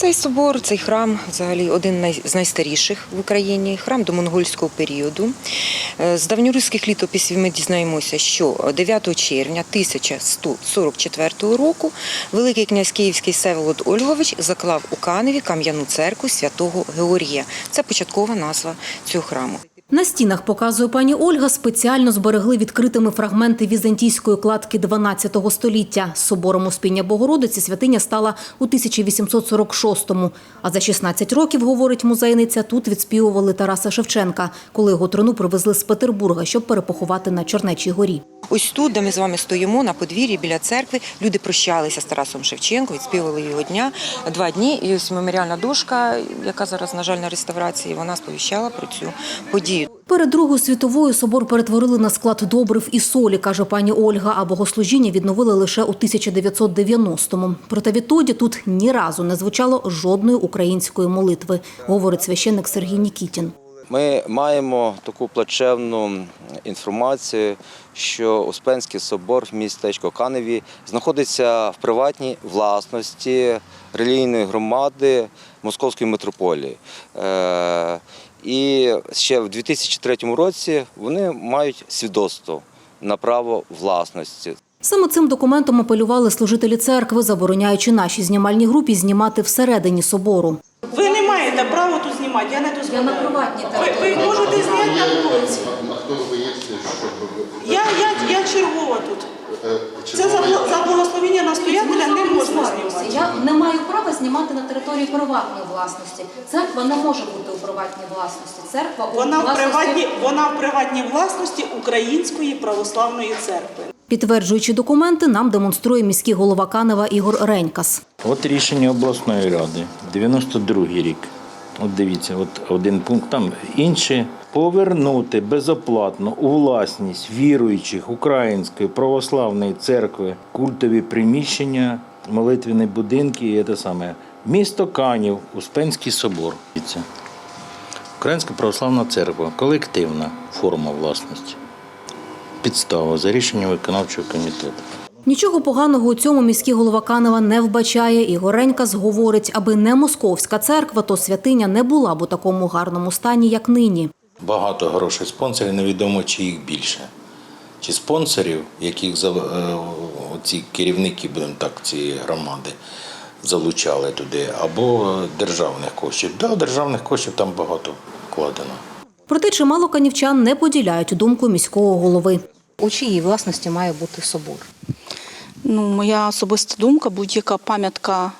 Цей собор, цей храм, взагалі один з найстаріших в Україні, храм до монгольського періоду. Е, З давньоруських літописів ми дізнаємося, що 9 червня 1144 року Великий князь Київський Севолод Ольгович заклав у Каневі кам'яну церкву святого Георгія. Це початкова назва цього храму. На стінах, показує пані Ольга, спеціально зберегли відкритими фрагменти візантійської кладки 12 століття. Собором Успіння Богородиці святиня стала у 1846-му. А за 16 років, говорить музейниця, тут відспівували Тараса Шевченка, коли його трону привезли з Петербурга, щоб перепоховати на Чернечій горі. Ось тут, де ми з вами стоїмо, на подвір'ї біля церкви, люди прощалися з Тарасом Шевченко, відспівали його дня два дні. І ось меморіальна дошка, яка зараз, на жаль, на реставрації, вона сповіщала про цю подію. Перед Другою світовою собор перетворили на склад добрив і солі, каже пані Ольга, а богослужіння відновили лише у 1990-му. Проте відтоді тут ні разу не звучало жодної української молитви, говорить священник Сергій Нікітін. Ми маємо таку плачевну інформацію, що Успенський собор в містечку Каневі знаходиться в приватній власності релігійної громади Московської митрополії. Е, І ще в 2003 році вони мають свідоцтво на право власності. Саме цим документом апелювали служителі церкви, забороняючи нашій знімальній групі знімати всередині собору. Ви не маєте права тут знімати, я не дозволяю. Я на приватній ви, ви можете зняти на вулиці. Хто ви є, щоб Я, я, я чергова тут. Це за, за благословення настоятеля не можна знімати. Я не маю права знімати на території приватної власності. Церква не може бути у приватній власності. Церква у Вона в приватній, вона в приватній власності Української православної церкви. Підтверджуючи документи, нам демонструє міський голова Канева Ігор Ренькас. От рішення обласної ради, 92-й рік. От дивіться, от один пункт там інші повернути безоплатно у власність віруючих Української православної церкви культові приміщення, молитвені будинки і те саме. Місто Канів, Успенський собор. Українська православна церква колективна форма власності. Підстава за рішенням виконавчого комітету. Нічого поганого у цьому міський голова Канева не вбачає. Ігор Ренькас говорить, аби не московська церква, то святиня не була б у такому гарному стані, як нині. Багато грошей спонсорів, невідомо чи їх більше. Чи спонсорів, яких е, ці керівники, будемо так, цієї громади залучали туди, або державних коштів. Да, державних коштів там багато вкладено. Проте чимало канівчан не поділяють думку міського голови. У чиїй власності має бути собор? Ну, моя особиста думка, будь-яка пам'ятка,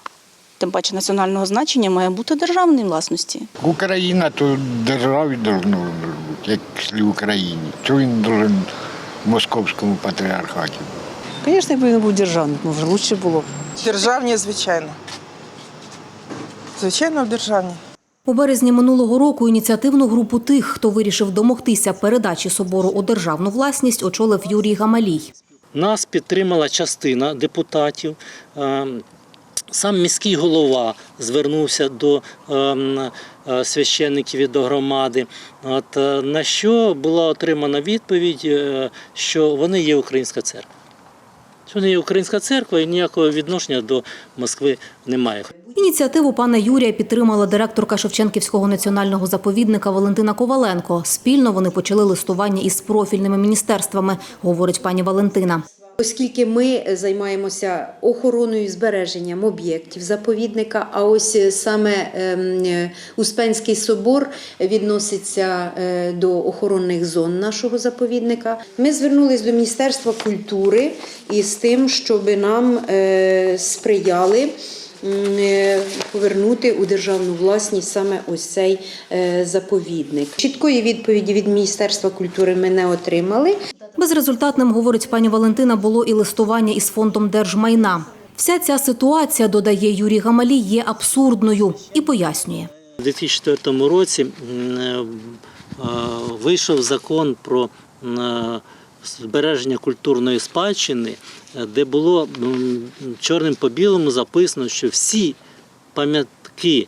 тим паче національного значення, має бути державній власності. Україна, то державі должно бути, як в Україні. Чого він должен в московському патріархаті? Звісно, повинен був державний, може, краще було б. Державні, звичайно. Звичайно, в державні. У березні минулого року ініціативну групу тих, хто вирішив домогтися передачі собору у державну власність, очолив Юрій Гамалій. Нас підтримала частина депутатів. Е, Сам міський голова звернувся до ем, е, священників і до громади. От, е, на що була отримана відповідь, е, що вони є українська церква. Що є українська церква і ніякого відношення до Москви немає. Ініціативу пана Юрія підтримала директорка Шевченківського національного заповідника Валентина Коваленко. Спільно вони почали листування із профільними міністерствами, говорить пані Валентина. Оскільки ми займаємося охороною і збереженням об'єктів заповідника, а ось саме ем, е, Успенський собор відноситься е, до охоронних зон нашого заповідника. Ми звернулись до Міністерства культури із тим, щоб нам е, сприяли. е, Повернути у державну власність саме ось цей е, заповідник. Чіткої відповіді від Міністерства культури ми не отримали. Безрезультатним, говорить пані Валентина, було і листування із фондом держмайна. Вся ця ситуація, додає Юрій Гамалій, є абсурдною і пояснює. У 2004 році е, вийшов закон про е, збереження культурної спадщини, е, де було чорним по білому записано, що всі пам'ятки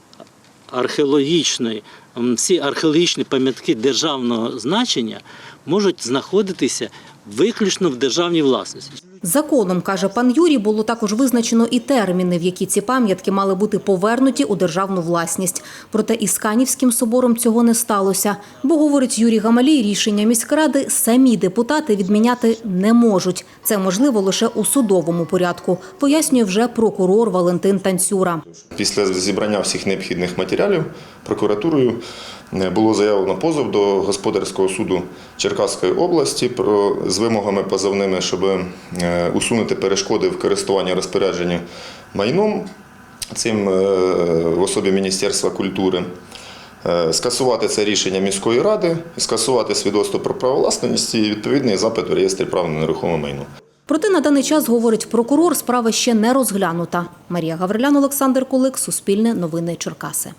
археологічної, всі археологічні пам'ятки державного значення можуть знаходитися виключно в державній власності. Законом, каже пан Юрій, було також визначено і терміни, в які ці пам'ятки мали бути повернуті у державну власність. Проте із Канівським собором цього не сталося. Бо, говорить Юрій Гамалій, рішення міськради самі депутати відміняти не можуть. Це можливо лише у судовому порядку, пояснює вже прокурор Валентин Танцюра. Після зібрання всіх необхідних матеріалів прокуратурою було заявлено позов до господарського суду Черкаської області з вимогами позовними, щоб е, усунути перешкоди в користуванні розпорядженні майном цим е, в особі Міністерства культури. е, Скасувати це рішення міської ради, скасувати свідоцтво про право власності і відповідний запит у реєстрі прав на нерухоме майно. Проте на даний час, говорить прокурор, справа ще не розглянута. Марія Гаврилян, Олександр Кулик, Суспільне новини Черкаси.